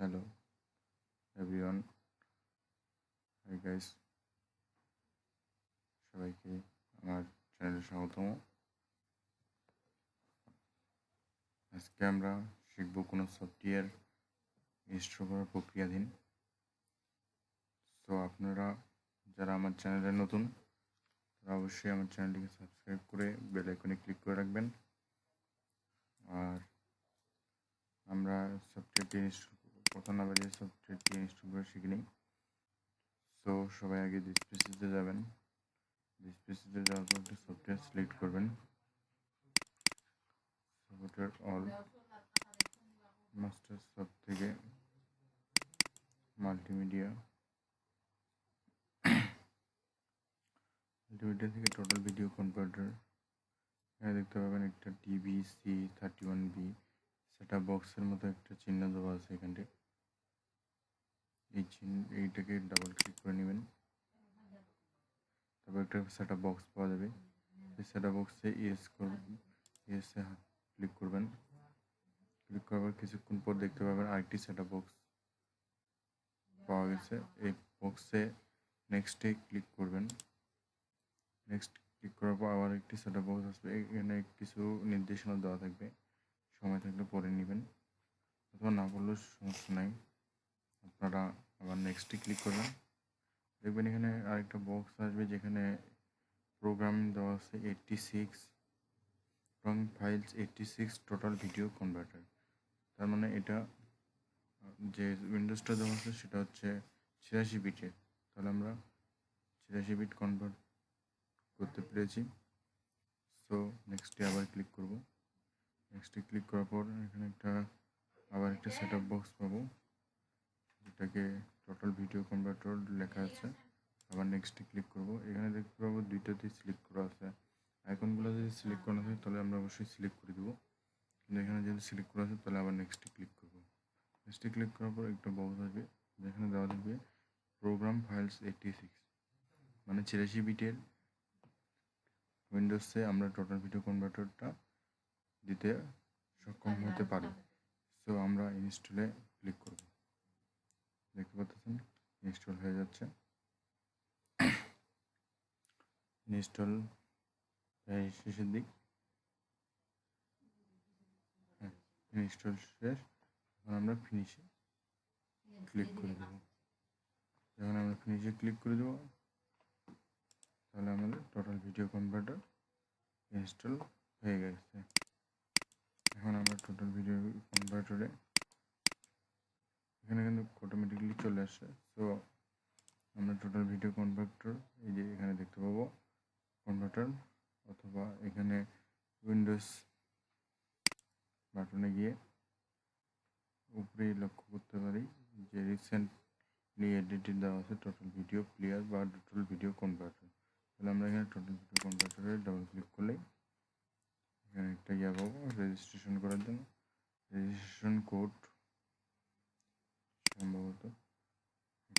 Hello everyone hi guys সবাইকে আমার চ্যানেলে স্বাগতম। আজকে আমরা শিখব কোনো সফটওয়্যার ইনস্টল করার প্রক্রিয়াধীন। তো আপনারা যারা আমার চ্যানেলে নতুন, তারা অবশ্যই আমার চ্যানেলটিকে সাবস্ক্রাইব করে বেল আইকনে ক্লিক করে রাখবেন। আর আমরা সফটওয়্যারটি ইনস্টল কথা না বাজিয়ে সফটওয়্যারটি ইনস্টল করে শিখে নিই। সো সবাই আগে ডিসপ্লেসিতে যাবেন। ডিসপ্লেসিতে যাওয়ার পর একটা সফটওয়্যার সিলেক্ট করবেন সফটওয়্যার অল মাস্টার সব থেকে মাল্টিমিডিয়া মাল্টিমিডিয়া থেকে টোটাল ভিডিও কনভার্টার এখানে দেখতে পাবেন একটা TV C thirty one B সেটা বক্সের মতো একটা চিহ্ন দেওয়া আছে এখানটি এই চিহ্ন এইটাকে ডাবল ক্লিক করে নেবেন। তারপর একটা সেটা বক্স পাওয়া যাবে। এই সেটা বক্সে ইয়েস করবেন ইয়েসে ক্লিক করবেন। ক্লিক করার কিছুক্ষণ পর দেখতে পাবেন আরেকটি সেটা বক্স পাওয়া গেছে। এই বক্সে নেক্সটে ক্লিক করবেন। নেক্সট ক্লিক করার পর আবার একটি সেটা বক্স আসবে। এখানে কিছু নির্দেশনা দেওয়া থাকবে। সময় থাকলে পরে নেবেন। অথবা না পড়লেও সমস্যা নাই। আপনারা আবার নেক্সটে ক্লিক করবেন। দেখবেন এখানে আরেকটা বক্স আসবে যেখানে প্রোগ্রাম দেওয়া আছে এইটটি সিক্স এবং files eighty six total video converter তার মানে এটা, যে উইন্ডোজটা দেওয়া আছে সেটা হচ্ছে ছিয়াশি বিটের তাহলে আমরা ছিয়াশি বিট কনভার্ট করতে পেরেছি। সো নেক্সটে আবার ক্লিক করব। নেক্সটে ক্লিক করার পর এখানে একটা, আবার একটা সেট বক্স পাবো। যেটাকে টোটাল ভিডিও কনভার্টার লেখা আছে। আবার নেক্সটে ক্লিক করব। এখানে দেখতে পাবো দুইটাতেই সিলেক্ট করা আছে। আইকনগুলো যদি সিলেক্ট করা থাকে, তাহলে আমরা অবশ্যই সিলেক্ট করে দেবো। কিন্তু এখানে যদি সিলেক্ট করা আছে, তাহলে আবার নেক্সটে ক্লিক করব। নেক্সটে ক্লিক করার পর একটা বক্স আসবে, যেখানে দেওয়া থাকবে প্রোগ্রাম ফাইলস এইটটি সিক্স মানে ছিয়াশি বিটের উইন্ডোজে আমরা টোটাল ভিডিও কনভার্টারটা দিতে সক্ষম হতে পারি। সো আমরা ইনস্টলে ক্লিক করব। দেখতে পাচ্ছেন ইনস্টল হয়ে যাচ্ছে। ইনস্টল শেষের দিক। হ্যাঁ ইনস্টল শেষ। এখন আমরা ফিনিশে ক্লিক করে দেবো। যখন আমরা ফিনিশে ক্লিক করে দেবো। তাহলে আমাদের টোটাল ভিডিও কনভার্টার ইনস্টল হয়ে গেছে। এখন আমরা টোটাল ভিডিও কনভার্টারে এখানে কিন্তু অটোমেটিকলি চলে আসে। সো আমরা টোটাল ভিডিও কনভার্টার এই যে এখানে দেখতে পাবো কনভার্টার অথবা এখানে উইন্ডোজ বাটনে গিয়ে উপরে লক্ষ্য করতে পারি যে রিসেন্টলি এডিটেড দেওয়া আছে টোটাল ভিডিও প্লেয়ার বা টোটাল ভিডিও কনভার্টার তাহলে আমরা এখানে টোটাল ভিডিও কনভার্টারে ডাবল ক্লিক করলেই এখানে একটা ইয়া পাবো রেজিস্ট্রেশন করার জন্য। রেজিস্ট্রেশন কোড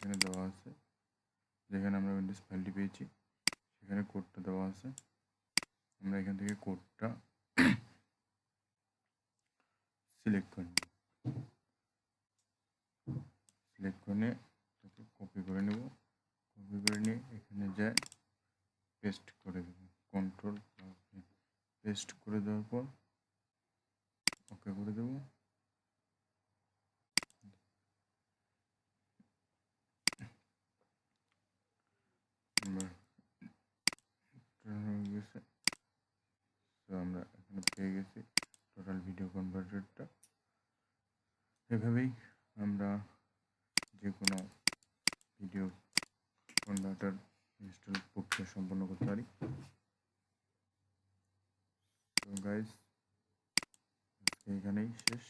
এখানে দেওয়া আছে। যেখানে আমরা উইন্ডোজ ফাইলটি পেয়েছি, সেখানে কোডটা দেওয়া আছে। আমরা এখান থেকে কোডটা সিলেক্ট করে সিলেক্ট করে তাকে কপি করে নেব। কপি করে নিয়ে এখানে যায় পেস্ট করে দেব। কন্ট্রোল পেস্ট করে দেওয়ার পর ওকে করে দেব গেছে তো আমরা এখানে পেয়ে গেছি টোটাল ভিডিও কনভার্টারটা এভাবেই আমরা যে কোনো ভিডিও কনভার্টার ইনস্টল প্রক্রিয়া সম্পন্ন করতে পারি। তো গাইজ আজকে এখানেই শেষ।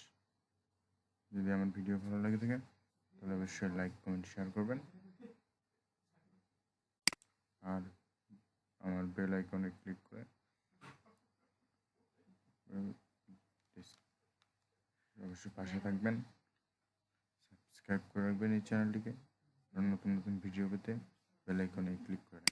যদি আমার ভিডিও ভালো লাগে থাকে, তাহলে অবশ্যই লাইক কমেন্ট শেয়ার করবেন। আর আমার বেল আইকনে ক্লিক করে অবশ্যই পাশে থাকবেন। সাবস্ক্রাইব করে রাখবেন এই চ্যানেলটিকে নতুন নতুন ভিডিও পেতে বেল আইকনে ক্লিক করে